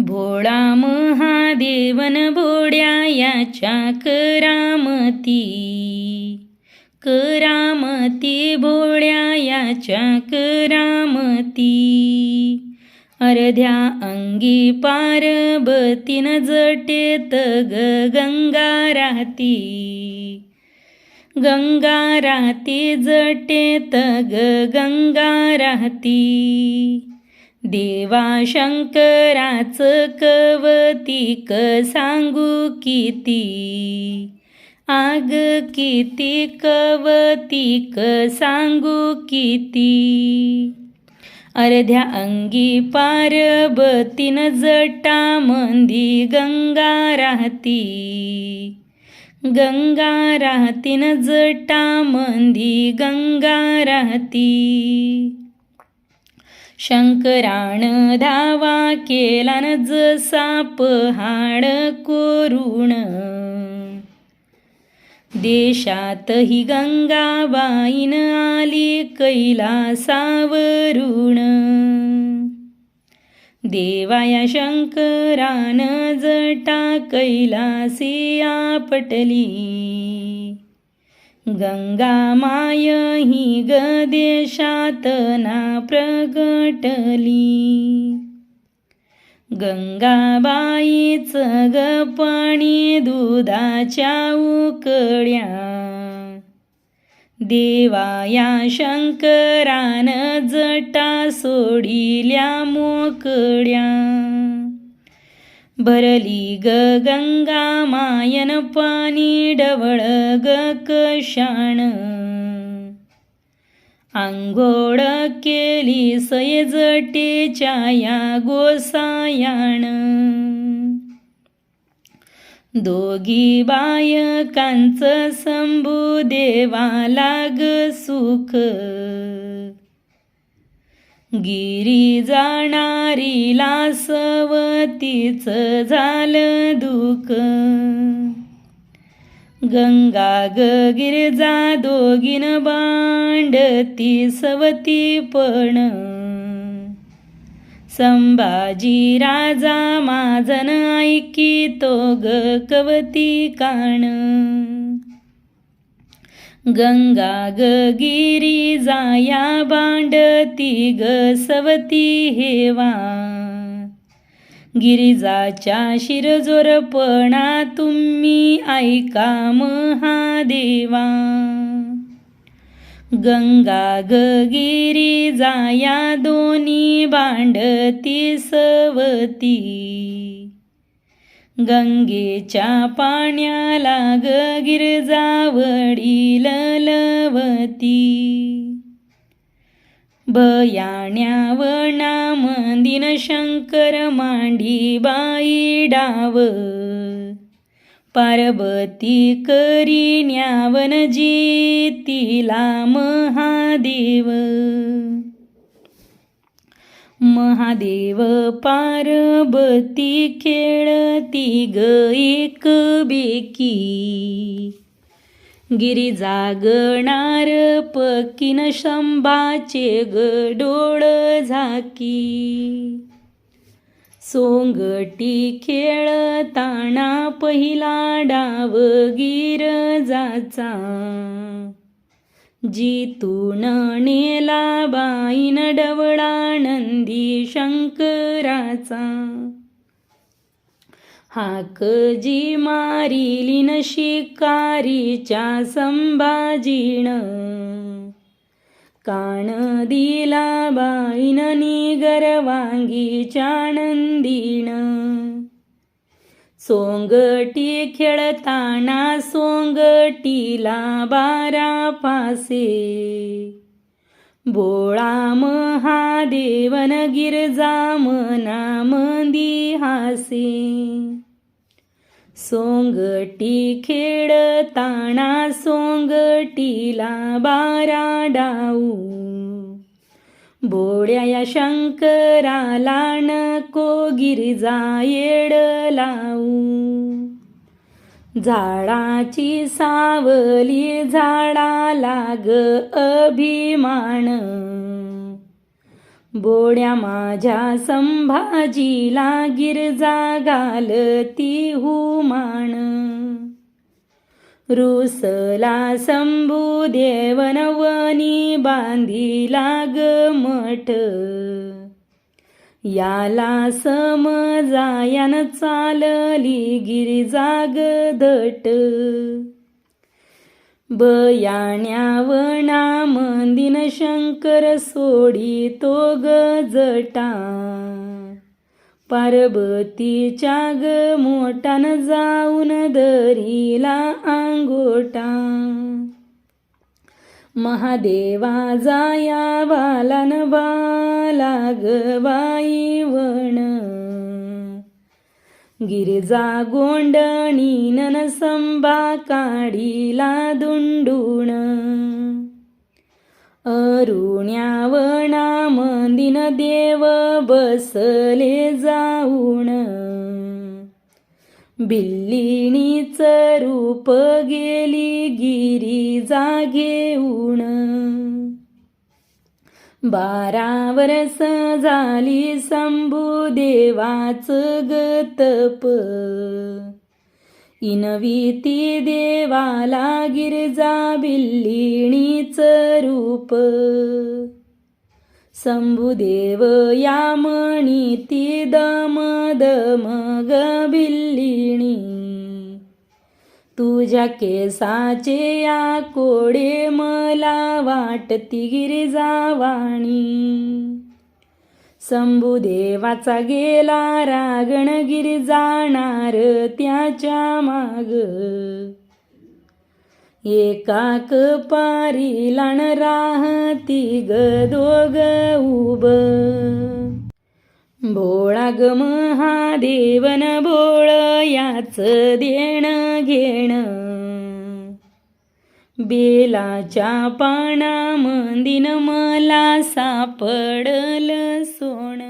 भोळा महादेवन भोड्या याच्या करामती. करामती भोळ्या याच्या करामती. अर्ध्या अंगी पारबतीन जटेत ग गंगा राहती. गंगा राहती जटेत ग गंगा राहती. देवा शंकराच कवतिक सांगू किती? आग किती कवतिक सांगू किती? अर्ध्या अंगी पारबतीन जटा मंदी गंगा राहती. गंगा राहतीन जटा मंदी गंगा राहती. शंकरान धावा केला न जसा पहाड कोरुण. देशातही गंगाबाईन आली कैलासावरुण. देवाया शंकरान जटा कैलासी आपटली. गंगा माय ही गदेशात ना प्रगटली. गंगाबाईच ग पाणी दुधाच्या उकड्या. देवाया शंकरान जटा सोडिल्या मोकड्या. भरली ग गंगा मायन पाणी डवळ ग कशाण आंघोळ केली सय जटेच्या या गोसायाण दोघी बायकांचं संभू देवा लाग सुख गिरी जाणारीला लासवतीच झालं दुःख. गंगा ग गिरजा दोघीन बांडती सवती पण. संभाजी राजा माझन ऐकी तो ग कवती काण. गंगा गगिरी गिरी जाया बांडती ग सवती हेवा. गिरिजाच्या शिरजोरपणा तुम्ही ऐका महादेवा. गंगा गगिरी गिरी जाया दोन्ही बांडती सवती. गंगेच्या पाण्याला ग गिरजावडी ललवती. भयाण्यावना मंदिन शंकर मांडी बाई डाव. पार्वती करी न्यावन जी तिला महादेव. महादेव पार्वती खेळती ग एक बेकी. गिरी जागणार पकिन शंभाचे ग डोळ झाकी. सोंगटी खेळताना पहिला डाव गिरजाचा. जितून नेला बाईन डवळा नंदी शंकराचा. हाक जी मारिलीन शिकारीच्या संभाजीण कान दिला बाईन निगर वांगीच्या सोंगटी खेळताना सोंगटीला बारा पासे. बोळा महादेवन गिरजा मना मंदी हासे सोंगटी खेळताना सोंगटीला बारा डाऊ. बोळ्या या शंकराला नको गिरिजा येड लावू झाडाची सावली झाडाला ग अभिमान. बोड्या माझ्या संभाजीला गिरजा घालती हुमाण. रुसला शंभू देवनवनी बांधिला ग मठ याला समजायान चालली गिरिजाग दट बयाण्यावना मंदिन शंकर सोडी तो ग जटा पार्वतीच्या ग मोठान जाऊन दरीला आंगोटा. महादेवा जाया बालान बाला ग बाई वण. गिरजा गोंडणी ननसंबा काढीला दुंडूण. अरुण्यावना मंदिन देव बसले जाऊन. बिल्लिणीच रूप गेली गिरी जागेऊन बारा वर्ष झाली शंभू देवाच गतप. इनविती देवाला गिरजा बिल्लिणीच रूप. शंभुदेव या म्हणी ती दम दम ग बिल्लिणी तुझ्या केसाचे या कोडे मला वाटती गिरजावाणी. शंभुदेवाचा गेला रागणगिरी जाणार त्याच्या माग. एकाक पारीलाण राहती ग दोग उब भोळा ग महादेवन भोळ याच देण घेणं. बेलाच्या पाना मंदिन मला सापडलं सोण